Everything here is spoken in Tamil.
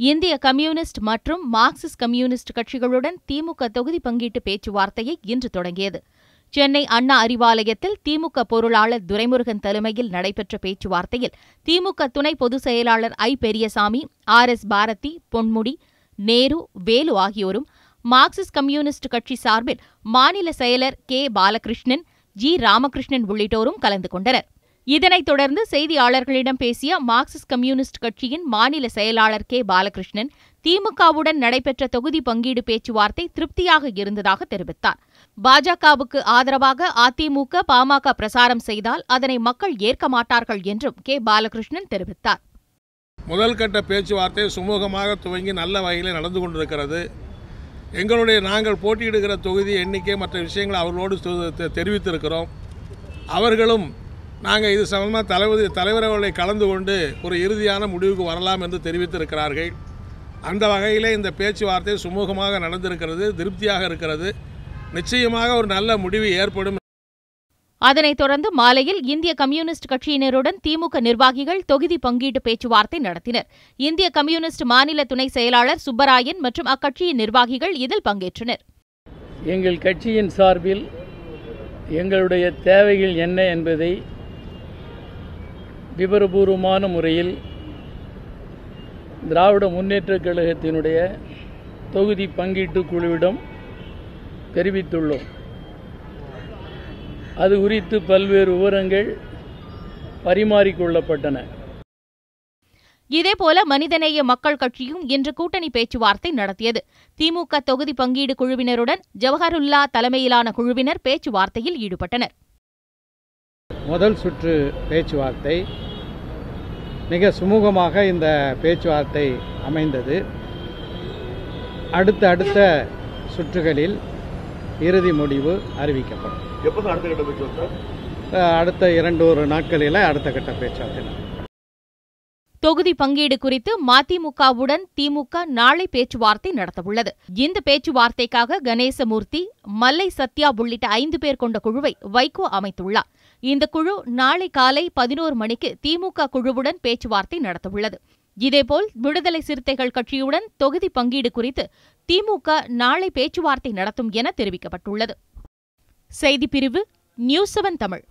இந்திய கம்யூனிஸ்ட் மற்றும் மார்க்சிஸ்ட் கம்யூனிஸ்ட் கட்சிகளுடன் திமுக தொகுதி பங்கீட்டு பேச்சுவார்த்தையை இன்று தொடங்கியது. சென்னை அண்ணா அறிவாலயத்தில் திமுக பொருளாளர் துரைமுருகன் தலைமையில் நடைபெற்ற பேச்சுவார்த்தையில் திமுக துணை பொதுச் செயலாளர் I. Periyasamy R. S. Bharathi Ponmudi Nehru Velu ஆகியோரும் மார்க்சிஸ்ட் கம்யூனிஸ்ட் கட்சி சார்பில் மாநில செயலர் கே. பாலகிருஷ்ணன் ஜி. ராமகிருஷ்ணன் உள்ளிட்டோரும் கலந்து கொண்டனர். இதனைத் தொடர்ந்து செய்தியாளர்களிடம் பேசிய மார்க்சிஸ்ட் கம்யூனிஸ்ட் கட்சியின் மாநில செயலாளர் கே. பாலகிருஷ்ணன் திமுகவுடன் நடைபெற்ற தொகுதி பங்கீடு பேச்சுவார்த்தை திருப்தியாக இருந்ததாக தெரிவித்தார். பாஜகவுக்கு ஆதரவாக அதிமுக பாமக பிரசாரம் செய்தால் அதனை மக்கள் ஏற்க மாட்டார்கள் என்றும் கே. பாலகிருஷ்ணன் தெரிவித்தார். முதல் கட்ட பேச்சுவார்த்தை சுமூகமாக துவங்கி நல்ல வகையில் நடந்து கொண்டிருக்கிறது. எங்களுடைய நாங்கள் போட்டியிடுகிற தொகுதி எண்ணிக்கை மற்ற விஷயங்களை அவர்களோடு தெரிவித்திருக்கிறோம். அவர்களும் நாங்கள் இது சம்பந்தமாக தலைவர் தலைவர் அவர்களை கலந்து கொண்டு ஒரு இறுதியான முடிவுக்கு வரலாம் என்று தெரிவித்திருக்கிறார்கள். அந்த வகையில் இந்த பேச்சுவார்த்தை சுமூகமாக நடந்திருக்கிறது திருப்தியாக இருக்கிறது. நிச்சயமாக ஒரு நல்ல முடிவு ஏற்படும். அதனைத் தொடர்ந்து மாலையில் இந்திய கம்யூனிஸ்ட் கட்சியினருடன் திமுக நிர்வாகிகள் தொகுதி பங்கீட்டு பேச்சுவார்த்தை நடத்தினர். இந்திய கம்யூனிஸ்ட் மாநில துணை செயலாளர் சுப்பராயன் மற்றும் அக்கட்சியின் நிர்வாகிகள் இதில் பங்கேற்றனர். எங்கள் கட்சியின் சார்பில் எங்களுடைய தேவைகள் என்ன என்பதை விவரபூர்வமான முறையில் திராவிட முன்னேற்றக் கழகத்தினுடைய தொகுதி பங்கீட்டு குழுவிடம் தெரிவித்துள்ளோம். அது குறித்து பல்வேறு விவரங்கள் பரிமாறிக்கொள்ளப்பட்டன. இதேபோல மனிதநேய மக்கள் கட்சியும் இன்று கூட்டணி பேச்சுவார்த்தை நடத்தியது. திமுக தொகுதி பங்கீடு குழுவினருடன் ஜவஹருல்லா தலைமையிலான குழுவினர் பேச்சுவார்த்தையில் ஈடுபட்டனர். முதல் சுற்று பேச்சுவார்த்தை. மிக சுமூகமாக இந்த பேச்சுவார்த்தை அமைந்தது. அடுத்த அடுத்த சுற்றுகளில் இறுதி முடிவு அறிவிக்கப்படும். எப்போ அடுத்த கட்ட பேச்சுவார்த்தை? அஹ் அடுத்த இரண்டு ஒரு நாட்களில் அடுத்த கட்ட பேச்சுவார்த்தை. நடக்கும். தொகுதி பங்கீடு குறித்து மதிமுகவுடன் திமுக நாளை பேச்சுவார்த்தை நடத்தவுள்ளது. இந்த பேச்சுவார்த்தைக்காக கணேசமூர்த்தி மல்லை சத்யா உள்ளிட்ட ஐந்து பேர் கொண்ட குழுவை வைகோ அமைத்துள்ளார். இந்த குழு நாளை காலை பதினோரு மணிக்கு திமுக குழுவுடன் பேச்சுவார்த்தை நடத்தவுள்ளது. இதேபோல் விடுதலை சிறுத்தைகள் கட்சியுடன் தொகுதி பங்கீடு குறித்து திமுக நாளை பேச்சுவார்த்தை நடத்தும் என தெரிவிக்கப்பட்டுள்ளது. செய்திப்பிரிவு நியூஸ் செவன் தமிழ்.